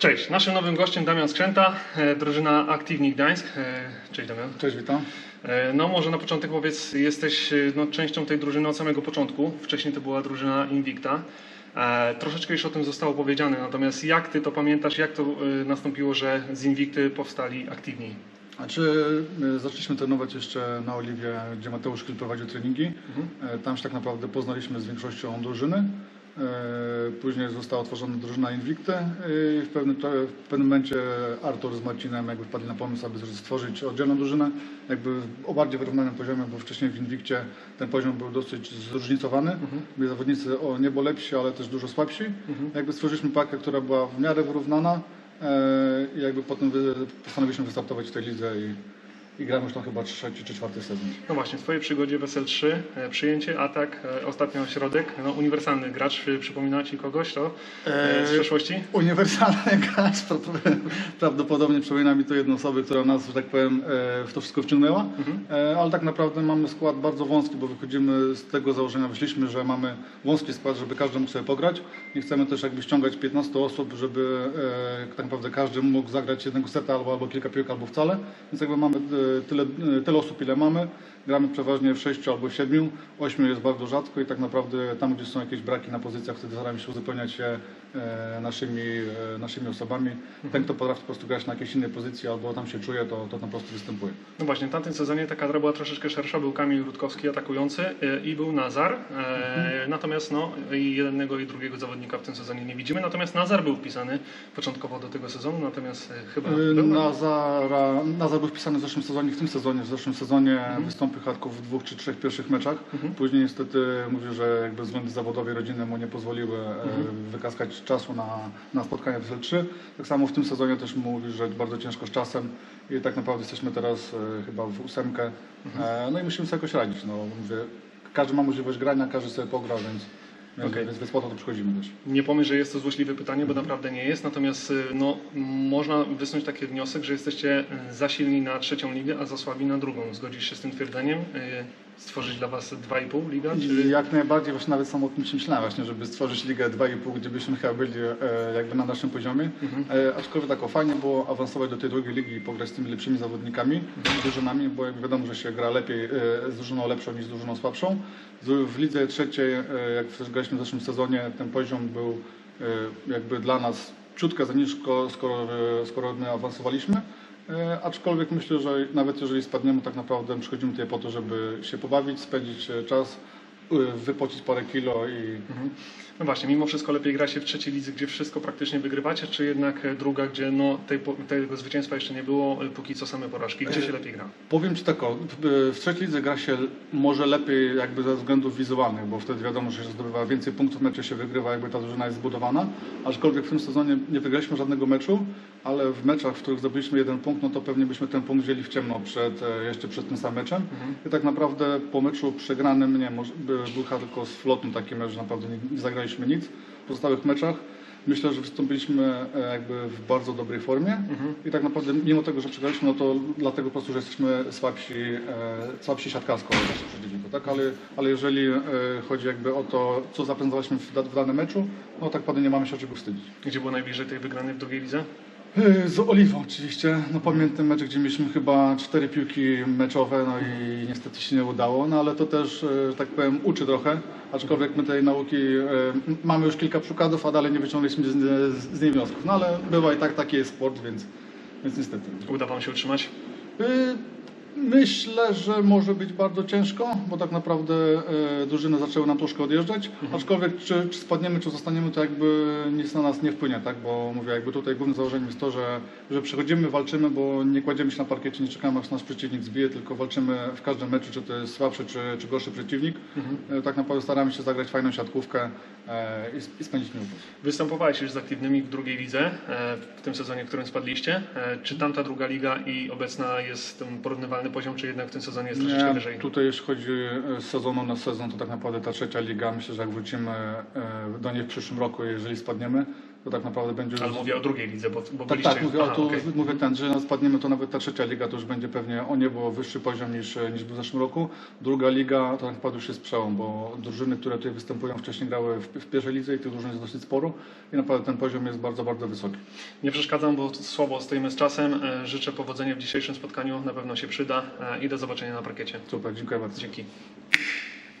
Cześć, naszym nowym gościem Damian Skrzęta, e, drużyna Aktywni Gdańsk. E, Cześć Damian. Cześć, witam. E, No może na początek powiedz, jesteś no, częścią tej drużyny od samego początku. Wcześniej to była drużyna Invicta. Troszeczkę już o tym zostało powiedziane, natomiast jak ty to pamiętasz, jak to nastąpiło, że z Invicty powstali Aktywni? Znaczy, my zaczęliśmy trenować jeszcze na Oliwie, gdzie Mateusz Chwil prowadził treningi. E, Tam się tak naprawdę poznaliśmy z większością drużyny. E, Później została otworzona drużyna Invicte i w pewnym, w pewnym momencie Artur z Marcinem jakby wpadli na pomysł, aby stworzyć oddzielną drużynę, jakby o bardziej wyrównanym poziomie, bo wcześniej w Invictie ten poziom był dosyć zróżnicowany. Byli zawodnicy o niebo lepsi, ale też dużo słabsi. Jakby stworzyliśmy pakę, która była w miarę wyrównana e, i jakby potem postanowiliśmy wystartować w tej lidze i, i gramy już tam chyba trzeci czy czwarty sezon. No właśnie, w twojej przygodzie Wesel 3, e, przyjęcie, atak, e, ostatnio środek, no uniwersalny gracz, e, przypomina ci kogoś to z przeszłości? Uniwersalny gracz, pra- prawdopodobnie przypomina mi to jedną osobę, która nas, że tak powiem, w to wszystko wciągnęła, E, ale tak naprawdę mamy skład bardzo wąski, bo wychodzimy z tego założenia, wyszliśmy, że mamy wąski skład, żeby każdy mógł sobie pograć. Nie chcemy też jakby ściągać 15 osób, żeby tak naprawdę każdy mógł zagrać jednego seta albo, albo kilka piłek, albo wcale, więc jakby mamy tyle, tyle osób, ile mamy. Gramy przeważnie w sześciu albo w siedmiu, ośmiu jest bardzo rzadko i tak naprawdę tam, gdzie są jakieś braki na pozycjach, wtedy staramy się uzupełniać je e, naszymi, e, naszymi osobami. Ten, kto potrafi po prostu grać na jakiejś innej pozycji albo tam się czuje, to, to tam po prostu występuje. No właśnie, w tamtym sezonie ta kadra była troszeczkę szersza. Był Kamil Rutkowski atakujący e, i był Nazar. E, Natomiast no, i jednego i drugiego zawodnika w tym sezonie nie widzimy. Natomiast Nazar był wpisany początkowo do tego sezonu, natomiast chyba był. Nazara, Nazar był wpisany w zeszłym sezonie, w tym sezonie. W zeszłym sezonie wystąpił Charków w dwóch czy trzech pierwszych meczach. Później niestety mówił, że jakby względy zawodowe i rodzinne mu nie pozwoliły e, wykaskać czasu na, na spotkania w SL3. Tak samo w tym sezonie też mówi, że bardzo ciężko z czasem i tak naprawdę jesteśmy teraz e, chyba w ósemkę. E, no i musimy sobie jakoś radzić. No, mówię, każdy ma możliwość grania, każdy sobie pogra, więc, więc, Okej. więc, więc po to tu przychodzimy też. Nie pomyśl, że jest to złośliwe pytanie, bo naprawdę nie jest. Natomiast y, no, można wysnuć taki wniosek, że jesteście y, za silni na trzecią ligę, a za słabi na drugą. Zgodzisz się z tym twierdzeniem? Y, Stworzyć dla was 2,5 liga? Czy... jak najbardziej, właśnie nawet sam o tym myślałem właśnie, żeby stworzyć ligę 2,5, gdzie byśmy chyba byli e, jakby na naszym poziomie. E, aczkolwiek tak o, fajnie było awansować do tej drugiej ligi i pograć z tymi lepszymi zawodnikami, drużynami, bo jakby wiadomo, że się gra lepiej e, z drużyną lepszą niż z drużyną słabszą. W lidze trzeciej, e, jak też graliśmy w zeszłym sezonie, ten poziom był e, jakby dla nas ciutkę za nisko, skoro, e, skoro my awansowaliśmy. E, Aczkolwiek myślę, że nawet jeżeli spadniemy, tak naprawdę przychodzimy tutaj po to, żeby się pobawić, spędzić czas, wypocić parę kilo i No właśnie, mimo wszystko lepiej gra się w trzeciej lidze, gdzie wszystko praktycznie wygrywacie, czy jednak e, druga, gdzie no, tej, tego zwycięstwa jeszcze nie było, e, póki co same porażki. Gdzie się lepiej gra? Powiem Ci tak, o, w, trzeciej lidze gra się może lepiej jakby ze względów wizualnych, bo wtedy wiadomo, że się zdobywa więcej punktów, mecze się wygrywa, jakby ta drużyna jest zbudowana, aczkolwiek w tym sezonie nie wygraliśmy żadnego meczu, ale w meczach, w których zdobyliśmy jeden punkt, no to pewnie byśmy ten punkt wzięli w ciemno przed, e, jeszcze przed tym samym meczem i tak naprawdę po meczu przegranym, nie, może, by- był chyba tylko z flotą taki mecz, że naprawdę nie, nie zagraliśmy nic w pozostałych meczach. Myślę, że wystąpiliśmy e, jakby w bardzo dobrej formie i tak naprawdę mimo tego, że przegraliśmy, no to dlatego po prostu, że jesteśmy słabsi, e, słabsi siatkarsko przeciwników, tak? Ale, ale jeżeli e, chodzi jakby o to, co zaprezentowaliśmy w, w danym meczu, no tak naprawdę nie mamy się czego wstydzić. Gdzie było najbliżej tej wygranej w drugiej lidze? E, Z Oliwą oczywiście. No pamiętam mecz, gdzie mieliśmy chyba cztery piłki meczowe, no i niestety się nie udało, no ale to też, e, że tak powiem, uczy trochę. Aczkolwiek my tej nauki e, mamy już kilka przykładów, a dalej nie wyciągnęliśmy z, z, z niej wniosków. No ale bywa i tak, taki jest sport, więc, więc niestety. Uda wam się utrzymać? Y, Myślę, że może być bardzo ciężko, bo tak naprawdę e, drużyny zaczęły nam troszkę odjeżdżać. Aczkolwiek czy, czy spadniemy, czy zostaniemy, to jakby nic na nas nie wpłynie, tak? Bo mówię, jakby tutaj głównym założeniem jest to, że, że przychodzimy, walczymy, bo nie kładziemy się na parkiecie, nie czekamy aż nasz przeciwnik zbije, tylko walczymy w każdym meczu, czy to jest słabszy, czy, czy gorszy przeciwnik. E, Tak naprawdę staramy się zagrać fajną siatkówkę e, i, i spędzić minutę. Występowałeś już z aktywnymi w drugiej lidze, e, w tym sezonie, w którym spadliście. E, Czy tamta druga liga i obecna jest ten porównywalny poziom, czy jednak w tym sezonie jest troszeczkę wyżej? Tutaj jeśli chodzi e, z sezonu na sezon, to tak naprawdę ta trzecia liga, myślę, że jak wrócimy e, do niej w przyszłym roku, jeżeli spadniemy, to tak naprawdę będzie już... Ale mówię o drugiej lidze, bo, bo Tak, tak, mówię, Aha, tu, okej. mówię ten, że nas spadniemy, to nawet ta trzecia liga to już będzie pewnie o niebo wyższy poziom niż, niż był w zeszłym roku. Druga liga to tak naprawdę już jest przełom, bo drużyny, które tutaj występują wcześniej grały w, w pierwszej lidze i tych drużyn jest dosyć sporo i naprawdę ten poziom jest bardzo, bardzo wysoki. Nie przeszkadzam, bo słabo stoimy z czasem. E, Życzę powodzenia w dzisiejszym spotkaniu, na pewno się przyda e, i do zobaczenia na parkiecie. Super, dziękuję bardzo. Dzięki.